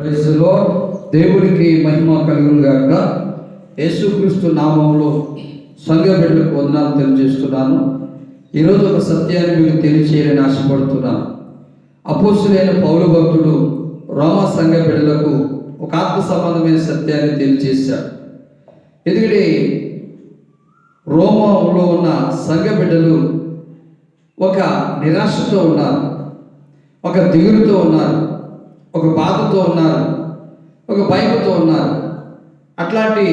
Praise దేవుడికి దేవునికి మహిమ కలుగును గాక. యేసుక్రీస్తు నామంలో సంఘ బిడ్డలకు వందనాలు తెలియజేస్తున్నాను. ఈరోజు ఒక సత్యాన్ని మీకు తెలియచేయాలని ఆశపడుతున్నాను. అపోసులైన పౌరు భక్తుడు రోమా సంఘ బిడ్డలకు ఒక ఆత్మ సంబంధమైన సత్యాన్ని తెలియజేశాడు. ఎందుకంటే రోమంలో ఉన్న సంఘ బిడ్డలు ఒక నిరాశతో ఉన్నారు. ఒక దిగులుతో ఉన్నారు. ఒక బాధతో ఉన్నారు ఒక భయంతో ఉన్నారు. అట్లాంటి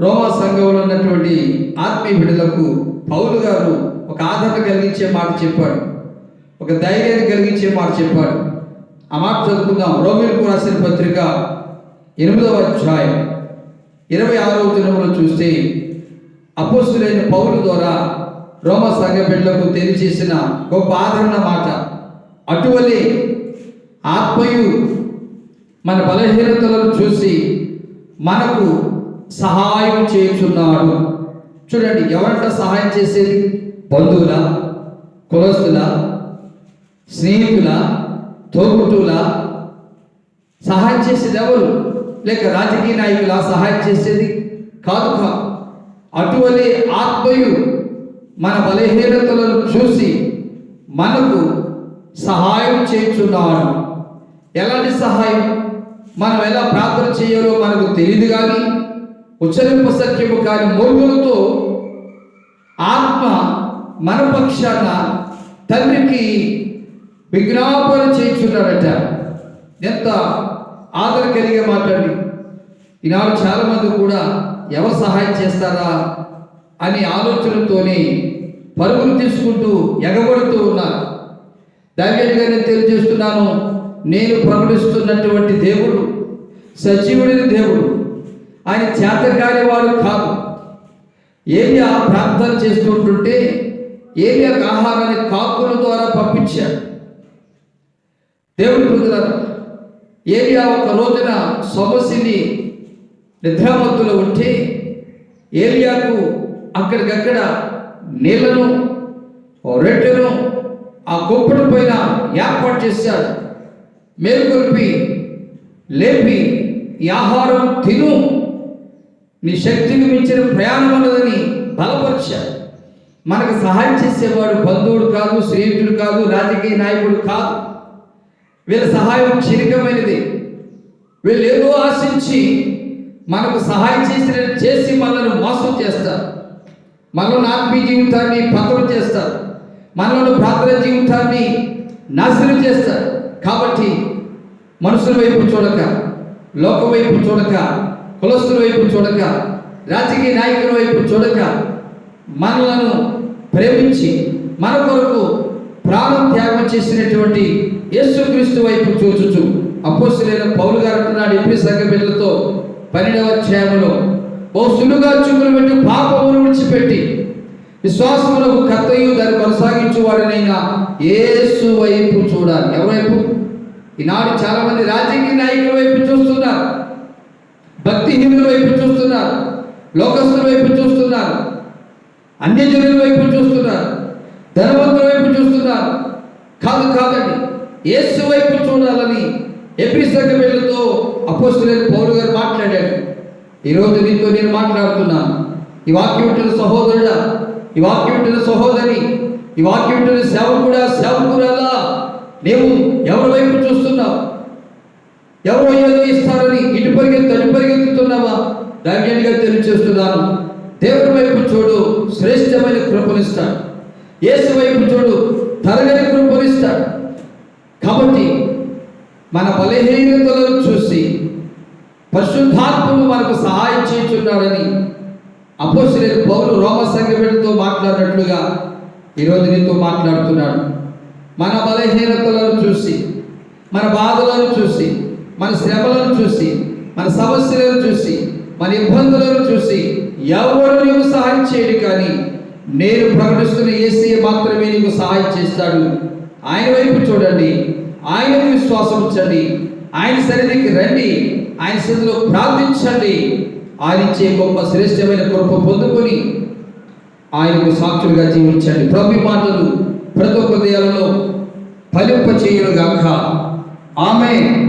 రోమా సంఘంలో ఉన్నటువంటి ఆత్మీయ బిడ్డలకు పౌలు గారు ఒక ఆదరణ కలిగించే మాట చెప్పాడు. ఒక ధైర్యాన్ని కలిగించే మాట చెప్పాడు. ఆ మాట చదువుకుందాం. రోమిలకు రాసిన పత్రిక ఎనిమిదవ అధ్యాయం ఇరవై ఆరవ దినంలో చూస్తే అపోస్తులైన పౌలు ద్వారా రోమ సంఘ బిడ్డలకు తెలియచేసిన గొప్ప ఆదరణ మాట. అటువలే ఆత్మయు మన బలహీనతలను చూసి మనకు సహాయం చేస్తున్నాడు చూడండి ఎవరంట సహాయం చేసేది? బంధువుల కులస్తుల స్నేహితుల తోబుట్టుల సహాయం చేసేది ఎవరు? లేక రాజకీయ నాయకుల సహాయం చేసేది? కాదు కాదు అటువలే ఆత్మయు మన బలహీనతలను చూసి మనకు సహాయం చేస్తున్నాడు ఎలాంటి సహాయం? మనం ఎలా ప్రార్థన చేయాలో మనకు తెలియదు కానీ ఉచ్చరింప సత్యము కాని మూర్ఖులతో ఆత్మ మన పక్షాన తండ్రికి విజ్ఞాపన చేయించున్నాడట. ఎంత ఆదరణ కలిగే మాట్లాడి ఈనాడు చాలామంది కూడా ఎవరు సహాయం చేస్తారా అనే ఆలోచనతోనే పరుగులు తీసుకుంటూ ఎగబడుతూ ఉన్నారు. దయచేసి నేను తెలియజేస్తున్నాను నేను ప్రకటిస్తున్నటువంటి దేవుడు సజీవుడిని దేవుడు ఆయన చేతకాని వాడు కాదు. ఏలియా ప్రార్థన చేస్తుంటుంటే ఏలియాకు ఆహారాన్ని కాకుల ద్వారా పంపించాడు. దేవుడు ప్రజల ఏలియా ఒక రోజున సమస్యని నిద్రామత్తులో ఉంటే ఏలియాకు అక్కడికక్కడ నీళ్ళను ఓ రొట్టెను ఆ గొప్పడు పైన ఏర్పాటు చేశాడు. మేల్కొల్పి లేపి ఈ ఆహారం తిను. నీ శక్తికి మించిన ప్రయాణం ఉన్నదని బలపరిచాడు. మనకు సహాయం చేసేవాడు బంధువుడు కాదు స్నేహితుడు కాదు రాజకీయ నాయకుడు కాదు. వీళ్ళ సహాయం క్షణికమైనది. వీళ్ళు ఏదో ఆశించి మనకు సహాయం చేసిన చేసి మనల్ని మోసం చేస్తారు. మనల్ని ఆత్మీయ జీవితాన్ని పతనం చేస్తారు. మనల్ని ప్రార్థన జీవితాన్ని నాశనం చేస్తారు. కాబట్టి మనుషుల వైపు చూడక లోకం వైపు చూడక కులస్తుల వైపు చూడక రాజకీయ నాయకుల వైపు చూడక మనలను ప్రేమించి మన కొరకు ప్రాణం త్యాగం చేసినటువంటి యేసుక్రీస్తు వైపు చూచుచు. అపోసులైన పౌలు గారు అంటున్నాడు ఎప్పుడు సంఘ బిడ్డలతో పన్నెండవ క్షేమలో ఓ సులుగా చూపులు పెట్టి పాపమును విడిచిపెట్టి విశ్వాసములకు కర్తయ్యు దాన్ని కొనసాగించు వాడినైనా యేసు వైపు చూడాలి. ఎవరైపు ఈనాడు చాలా మంది రాజకీయ నాయకుల వైపు చూస్తున్నారు. భక్తిహీనుల వైపు చూస్తున్నారు. లోకస్తుల వైపు చూస్తున్నారు. అన్యజనుల వైపు చూస్తున్నారు. ధనవంతుల వైపు చూస్తున్నారు. కాదు కాదండి. యేసు వైపు చూడాలని ఎపిరి సంఘటనలతో అపోస్తులైన పౌరు గారు మాట్లాడాడు ఈరోజు నీతో నేను మాట్లాడుతున్నాను. ఈ వాక్యం సహోదరుడా ఈ వాక్యం వింటున్న సహోదరి ఈ వాక్యం వింటున్న సేవకుడా సేవకురాలా నీవు ఎవరి వైపు చూస్తున్నావు? ఎవరో ఏదో ఇస్తారని ఇటు పరిగెత్తు అటు పరిగెత్తుతున్నావా? ధైర్యంగా తెలియచేస్తున్నాను దేవుని వైపు చూడు శ్రేష్టమైన కృపనిస్తాడు. యేసు వైపు చూడు తరగని కృపనిస్తాడు. కాబట్టి మన బలహీనతలను చూసి పరిశుద్ధాత్మను మనకు సహాయం చేస్తున్నాడని అపోసులేదు పౌలు రోమ సంఘటనతో మాట్లాడినట్లుగా ఈరోజు నీతో మాట్లాడుతున్నాడు. మన బలహీనతలను చూసి మన బాధలను చూసి మన శ్రమలను చూసి మన సమస్యలను చూసి మన ఇబ్బందులను చూసి ఎవరు నీకు సహాయం చేయడు కానీ నేను ప్రకటిస్తున్న ఏసీ మాత్రమే నీకు సహాయం చేస్తాడు. ఆయన వైపు చూడండి ఆయన విశ్వాసం ఉంచండి ఆయన సన్నిధికి రండి ఆయన సన్నిధిలో ప్రార్థించండి. ఆయన గొప్ప శ్రేష్టమైన కృప పొందుకొని ఆయనకు సాక్షులుగా జీవించండి. ప్రభు మాటలు ప్రతి ఒక్క హృదయాలలో ఫలింప ఆమె